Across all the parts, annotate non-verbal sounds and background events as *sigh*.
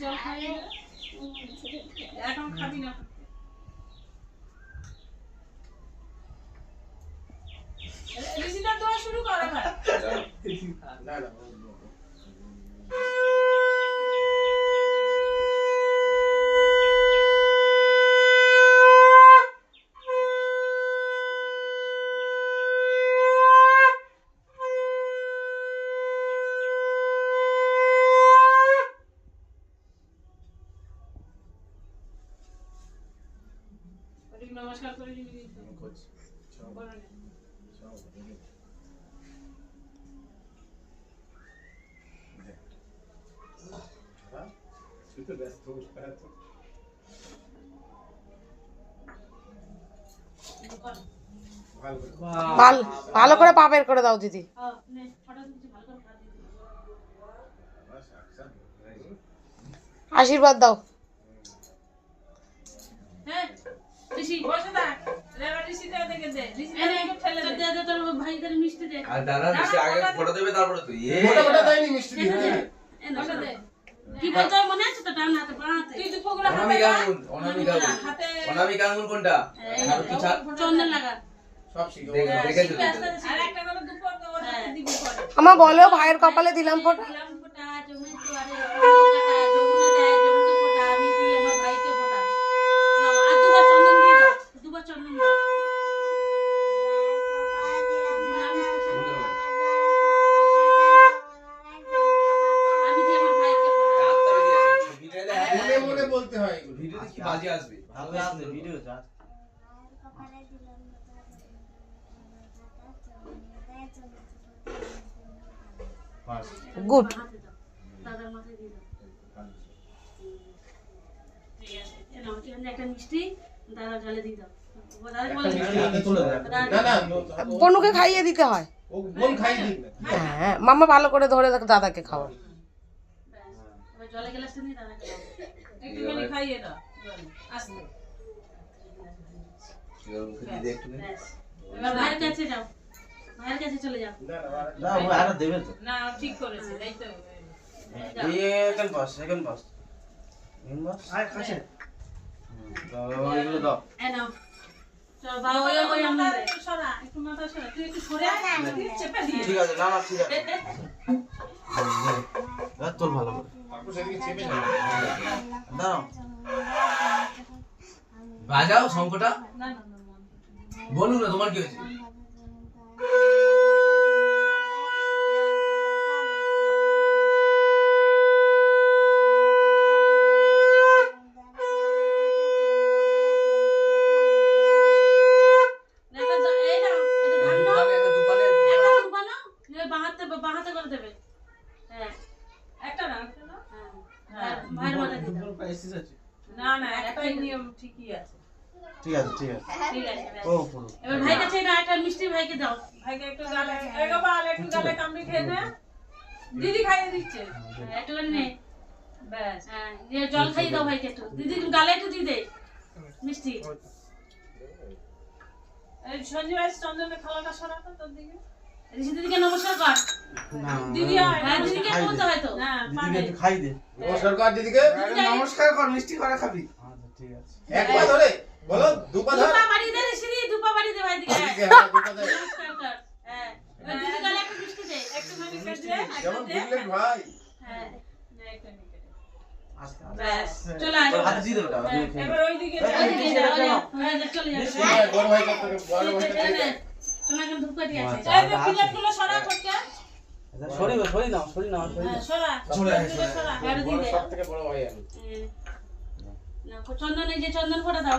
জল খাইয়ে এখন খাবি না। দেওয়া শুরু করা না না। নে। তুই তো ব্যস্ত বসে আছো। কর। ভালো করে। ভালো ভালো করে পা বের করে দাও দিদি হ্যাঁ, আচ্ছা। আশীর্বাদ দাও হ্যাঁ, অনামিকা। আঙুল কোনটা? পরে। আমার বলো ভাইয়ের কপালে দিলাম ফোটা দিলাম ফোঁটা, জমির দুয়ারে কাটা, যমুনা দেয় জমিকে ফোঁটা, আমি দিই আমার ভাইকে ফোঁটা। নাও, আর দুবার চন্দন দিয়ে দাও, দুবার চন্দন দাও। আমি দিই আমার ভাইকে ফোঁটা। রাতটা বেরিয়ে আসে ছবিটা দেখ মনে মনে বলতে হয় এগুলো। ভিডিওতে কি বাজে আসবে ভালো আসবে ভিডিও চাষ বাস গুড হাতে দাও, দাদার মাথায় দিয়ে দাও। ঠিক আছে, এ নাও, এখানে একটা মিষ্টি দাদার গালে দিয়ে দাও ও দাদাকে বলে দিও। হাতে তুলে দেখ। না না বনুকে খাইয়ে দিতে হয়। না। হ্যাঁ মামা ভালো করে ধরে রাখ দাদাকে খাওয়া জলে গ্লাসটা দাদাকে খাইয়ে দাও। এবার কাছে যাও। কাছে চলে যাও। না ও আরও দেবে তো। না ঠিক করেছে তাই তো। বাস বাস। আয় কাছে এগুলো দাও। এ নাও। ঠিক আছে না না ঠিক আছে। *laughs* তোর ভালো করে। না বাজাও শঙ্কটা না, না, না, বলুন না তোমার কি হয়েছে? একটা দোকানে একটা দুবা নাও নিয়ে বাহাতে বাহাতে করে দেবে। হ্যাঁ একটা না, একটা না? হ্যাঁ হ্যাঁ। ভাইয়ের মাথায় না, না, একটাই নিয়ম ঠিকই আছে। ঠিক আছে ঠিক আছে। ঠিক আছে ও পুরো। এবার ভাই কাছে এটা একটা মিষ্টি ভাইকে দাও। ভাইকে একটু গালে, এই গোপাল, একটু গালে কামড়ি খেয়ে নে। দিদি খাইয়ে দিচ্ছে। হ্যাঁ, একটুখানি নে। ব্যাস। হ্যাঁ জল খাইয়ে দাও ভাইকে একটু। দিদি গালে একটু দিয়ে দে। মিষ্টি। এই সঞ্জীব আজ চন্দনের থালাটা সরাতো তোর দিকে। ঋষি দিদিকে নমস্কার কর। দিদি আয়। হ্যাঁ। দিদিকে বলতে। হয় তো। না দিদিকে একটু খাই দে। নমস্কার কর দিদিকে। নমস্কার কর মিষ্টি করে খাবি। আচ্ছা ঠিক আছে। এক পা ধরে বলো দু পা ধর। দুপা বাড়ি দে ঋষি দিদি দুপা বাড়ি দে ভাই দিকে হ্যাঁ, ধর। নমস্কার কর। হ্যাঁ দিদি গালে একটু মিষ্টি দে একটুখানি কেটে দে, যেমন একটা। বুঝলেন ভাই? হ্যাঁ না, একটুখানি কেটে দে। আস্তে চলে আয়। তোর দিয়ে তোমার আছে। এই যে প্লেটগুলো সরা করতে। সরি সরি নাও সরি নাও সরি সরা। চলে আয়, প্লেটগুলো সরা। আর দিয়ে বড় দে বড় ভাই আমি। না চন্দন এই যে চন্দন ফোটা দাও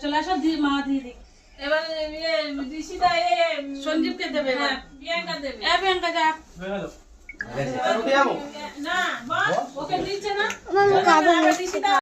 চলে আসো দিয়ে মা দিয়ে দিক এবার ইয়ে ঋষিদা এ সঞ্জীবকে দেবে এবার। হ্যাঁ, প্রিয়াঙ্কা দেবে এ প্রিয়াঙ্কা যা আর উঠে যাব না বল ওকে দিচ্ছে না না, না, না।